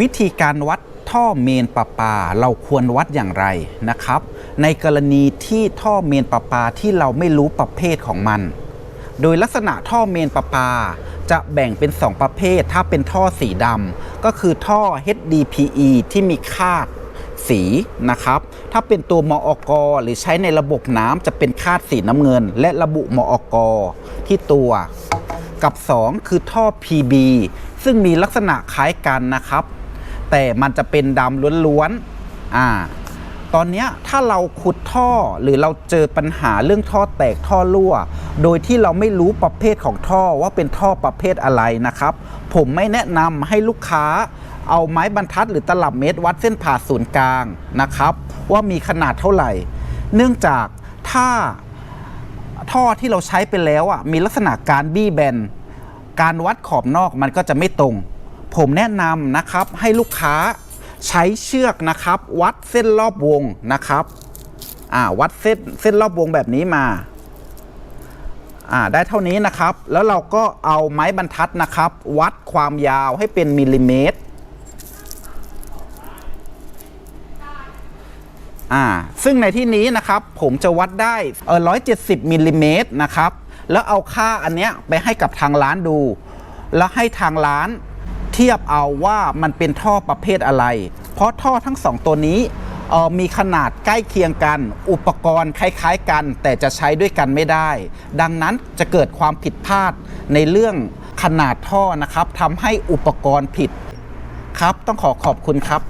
วิธีการวัดท่อเมนประปาเราควรวัดอย่างไรนะครับ ในกรณีที่ท่อเมนประปาที่เราไม่รู้ประเภทของมัน โดยลักษณะท่อเมนประปาจะแบ่งเป็น 2 ประเภท ถ้าเป็นท่อสีดำก็คือท่อ HDPE ที่มีคาดสีนะครับ ถ้าเป็นตัวมออกหรือใช้ในระบบน้ำจะเป็นคาดสีน้ำเงิน และระบุมอกที่ตัวกับ 2 คือท่อ PB ซึ่งมีลักษณะคล้ายกันนะครับ แต่มันจะเป็นดำล้วนๆอ่าตอนนี้ถ้าเราขุดท่อหรือเราเจอปัญหาเรื่องท่อแตกท่อรั่ว โดยที่เราไม่รู้ประเภทของท่อว่าเป็นท่อประเภทอะไรนะครับ ผมไม่แนะนำให้ลูกค้าเอาไม้บรรทัดหรือตลับเมตรวัดเส้นผ่าศูนย์กลางนะครับ ว่ามีขนาดเท่าไหร่ เนื่องจากถ้าท่อที่เราใช้ไปแล้วอะมีลักษณะการบี้แบนการวัดขอบนอกมันก็จะไม่ตรง ผมแนะนำนะครับให้ลูกค้าใช้เชือกนะครับ วัดเส้นรอบวงนะครับอ่าวัดเส้นเส้นรอบวงแบบนี้มาอ่าได้เท่านี้นะครับ แล้วเราก็เอาไม้บรรทัดนะครับ วัดความยาวให้เป็นมิลลิเมตรอ่าซึ่งในที่นี้นะครับผมจะวัดได้เออ170มิลลิเมตรนะครับ แล้วเอาค่าอันเนี้ยไปให้กับทางร้านดู แล้วให้ทางร้าน เทียบเอาว่ามันเป็นท่อประเภทอะไร เพราะท่อทั้งสองตัวนี้มีขนาดใกล้เคียงกัน อุปกรณ์คล้ายๆกัน แต่จะใช้ด้วยกันไม่ได้ ดังนั้นจะเกิดความผิดพลาดในเรื่องขนาดท่อนะครับทำให้อุปกรณ์ผิดครับ ต้องขอขอบคุณครับ